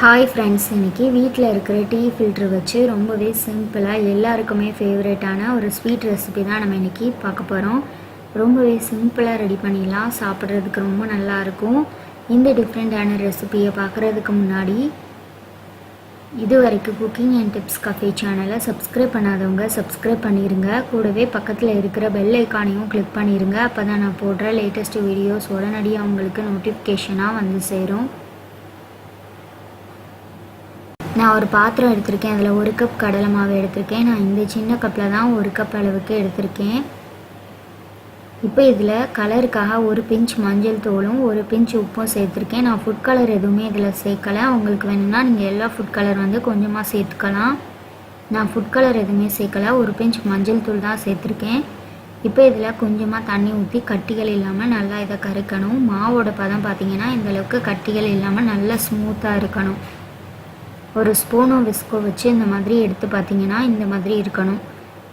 Hi friends இன்றைக்கி வீட்டில் இருக்கிற டீ ஃபில்ட்ரு வச்சு ரொம்பவே சிம்பிளாக எல்லாருக்குமே ஃபேவரட்டான ஒரு ஸ்வீட் ரெசிபி தான் நம்ம இன்றைக்கி பார்க்க போகிறோம் ரொம்பவே சிம்பிளாக ரெடி பண்ணிடலாம். சாப்பிட்றதுக்கு ரொம்ப நல்லாயிருக்கும் இந்த டிஃப்ரெண்ட்டான ரெசிபியை பார்க்குறதுக்கு முன்னாடி இது வரைக்கும் குக்கிங் அண்ட் டிப்ஸ் கஃபே சேனலை சப்ஸ்கிரைப் பண்ணாதவங்க சப்ஸ்கிரைப் பண்ணிடுங்க கூடவே பக்கத்தில் இருக்கிற பெல் ஐக்கானையும் கிளிக் பண்ணிடுங்க அப்போ தான் நான் போடுற லேட்டஸ்ட் வீடியோஸ் உடனடியாக உங்களுக்கு நோட்டிஃபிகேஷனாக வந்து சேரும். நான் ஒரு பாத்திரம் எடுத்திருக்கேன் அதில் ஒரு கப் கடலை மாவு எடுத்திருக்கேன். நான் இந்த சின்ன கப்பில் தான் ஒரு கப் அளவுக்கு எடுத்திருக்கேன். இப்போ இதில் கலருக்காக ஒரு பிஞ்ச் மஞ்சள் தூளும் ஒரு பிஞ்ச் உப்பும் சேர்த்துருக்கேன். நான் ஃபுட் கலர் எதுவுமே இதில் சேர்க்கலை. உங்களுக்கு வேணும்னா நீங்கள் எல்லா ஃபுட் கலர் வந்து கொஞ்சமாக சேர்த்துக்கலாம். நான் ஃபுட் கலர் எதுவுமே சேர்க்கலை. ஒரு பிஞ்ச் மஞ்சள் தூள் தான் சேர்த்துருக்கேன். இப்போ இதில் கொஞ்சமாக தண்ணி ஊற்றி கட்டிகள் இல்லாமல் நல்லா இதை கரைக்கணும். மாவோட பதம் பார்த்திங்கன்னா இந்தளவுக்கு கட்டிகள் இல்லாமல் நல்லா ஸ்மூத்தாக இருக்கணும். ஒரு ஸ்பூனோ விஸ்கோ வச்சு இந்த மாதிரி எடுத்து பார்த்தீங்கன்னா இந்த மாதிரி இருக்கணும்.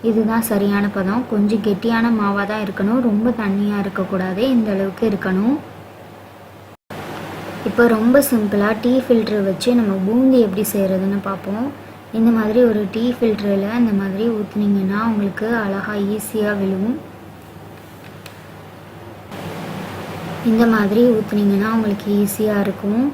இதுதான் சரியான பதம். கொஞ்சம் கெட்டியான மாவாக தான் இருக்கணும். ரொம்ப தண்ணியாக இருக்கக்கூடாது. இந்த அளவுக்கு இருக்கணும். இப்போ ரொம்ப சிம்பிளாக டீ ஃபில்ட்ரு வச்சு நம்ம பூந்தி எப்படி செய்கிறதுன்னு பார்ப்போம். இந்த மாதிரி ஒரு டீ ஃபில்டரில் இந்த மாதிரி ஊற்றுனீங்கன்னா உங்களுக்கு அழகாக ஈஸியாக விழுவும். இந்த மாதிரி ஊற்றுனீங்கன்னா உங்களுக்கு ஈஸியாக இருக்கும்.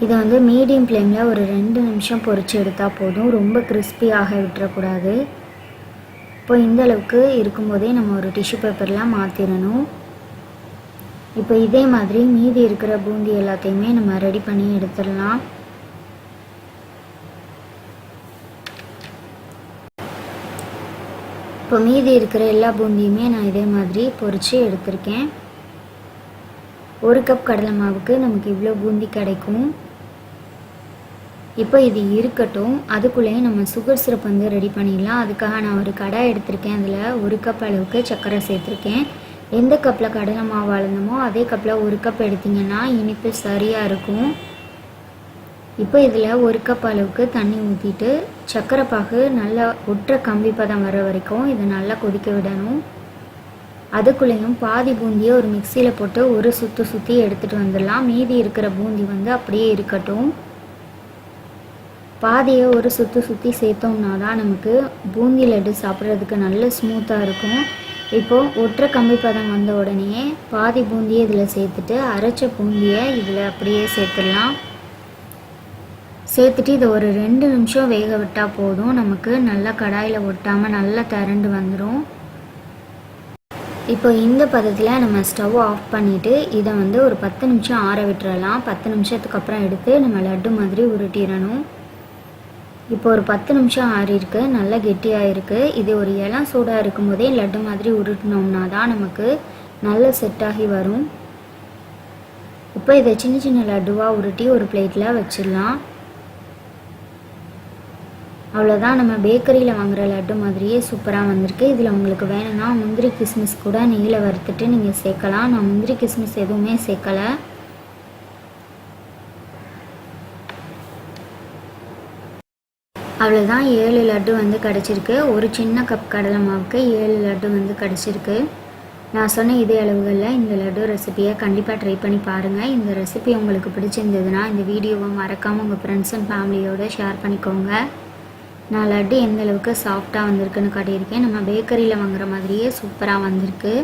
இதை வந்து மீடியம் ஃப்ளேமில் ஒரு ரெண்டு நிமிஷம் பொரித்து எடுத்தால் போதும். ரொம்ப கிறிஸ்பியாக விட்டுறக்கூடாது. இப்போ இந்த அளவுக்கு இருக்கும்போதே நம்ம ஒரு டிஷ்யூ பேப்பர்லாம் மாற்றிடணும் இப்போ இதே மாதிரி மீதி இருக்கிற பூந்தி எல்லாத்தையுமே நம்ம ரெடி பண்ணி எடுத்துடலாம். இப்போ மீதி இருக்கிற எல்லா பூந்தியுமே நான் இதே மாதிரி பொரித்து எடுத்திருக்கேன். ஒரு கப் கடலை மாவுக்கு நமக்கு இவ்வளோ பூந்தி கிடைக்கும். இப்போ இது இருக்கட்டும் அதுக்குள்ளேயும் நம்ம சுகர் சிரப் வந்து ரெடி பண்ணிடலாம். அதுக்காக நான் ஒரு கடாய் எடுத்திருக்கேன். அதில் ஒரு கப் அளவுக்கு சர்க்கரை சேர்த்துருக்கேன். எந்த கப்பில் கடலை மாவு அளந்தமோ அதே கப்பில் ஒரு கப் எடுத்திங்கன்னா இனிப்பு சரியாக இருக்கும். இப்போ இதில் ஒரு கப் அளவுக்கு தண்ணி ஊற்றிட்டு சர்க்கரை பாகு நல்லா ஒற்றை கம்பி பதம் வர வரைக்கும் இதை நல்லா கொதிக்க விடணும். அதுக்குள்ளேயும் பாதி பூந்தியை ஒரு மிக்சியில் போட்டு ஒரு சுற்று சுற்றி எடுத்துகிட்டு வந்துடலாம். மீதி இருக்கிற பூந்தி வந்து அப்படியே இருக்கட்டும். பாதியை ஒரு சுற்றி சுற்றி சேர்த்தோம்னா தான் நமக்கு பூந்தி லட்டு சாப்பிட்றதுக்கு நல்ல ஸ்மூத்தாக இருக்கும். இப்போது ஒற்றை கம்பி பதம் வந்த உடனே பாதி பூந்தியை இதில் சேர்த்துட்டு அரைச்ச பூந்தியை இதில் அப்படியே சேர்த்துடலாம். சேர்த்துட்டு இதை ஒரு ரெண்டு நிமிஷம் வேக விட்டால் போதும். நமக்கு நல்லா கடாயில் ஒட்டாமல் நல்லா திரண்டு வந்துடும் இப்போ இந்த பதத்தில் நம்ம ஸ்டவ் ஆஃப் பண்ணிவிட்டு இதை வந்து ஒரு பத்து நிமிஷம் ஆற விட்டுறலாம். பத்து நிமிஷத்துக்கு அப்புறம் எடுத்து நம்ம லட்டு மாதிரி உருட்டிடணும். இப்போ ஒரு பத்து நிமிஷம் ஆறிருக்கு நல்லா கெட்டியாக இருக்குது இது ஒரு இளம் சூடாக இருக்கும் போதே லட்டு மாதிரி உருட்டினோம்னா தான் நமக்கு நல்ல செட்டாகி வரும். இப்போ இதை சின்ன சின்ன லட்டுவாக உருட்டி ஒரு பிளேட்டில் வச்சிடலாம். அவ்வளோதான் நம்ம பேக்கரியில் வாங்குகிற லட்டு மாதிரியே சூப்பராக வந்திருக்கு. இதில் உங்களுக்கு வேணும்னா முந்திரி கிஸ்மிஸ் கூட நெய்யில் வறுத்துட்டு நீங்கள் சேர்க்கலாம். நான் முந்திரி கிஸ்மிஸ் எதுவுமே சேர்க்கலை. அவ்வளோதான் ஏழு லட்டு வந்து கிடச்சிருக்கு. ஒரு சின்ன கப் கடலை மாவுக்கு ஏழு லட்டு வந்து கிடச்சிருக்கு. நான் சொன்ன இதே அளவுகளில் இந்த லட்டு ரெசிப்பியை கண்டிப்பாக ட்ரை பண்ணி பாருங்கள் இந்த ரெசிபி உங்களுக்கு பிடிச்சிருந்ததுன்னா இந்த வீடியோவை மறக்காமல் உங்கள் ஃப்ரெண்ட்ஸ் அண்ட் ஃபேமிலியோடு ஷேர் பண்ணிக்கோங்க. நான் லட்டு எந்த அளவுக்கு சாஃப்டாக வந்திருக்குன்னு காட்டியிருக்கேன். நம்ம பேக்கரியில் வாங்குற மாதிரியே சூப்பராக வந்திருக்கு.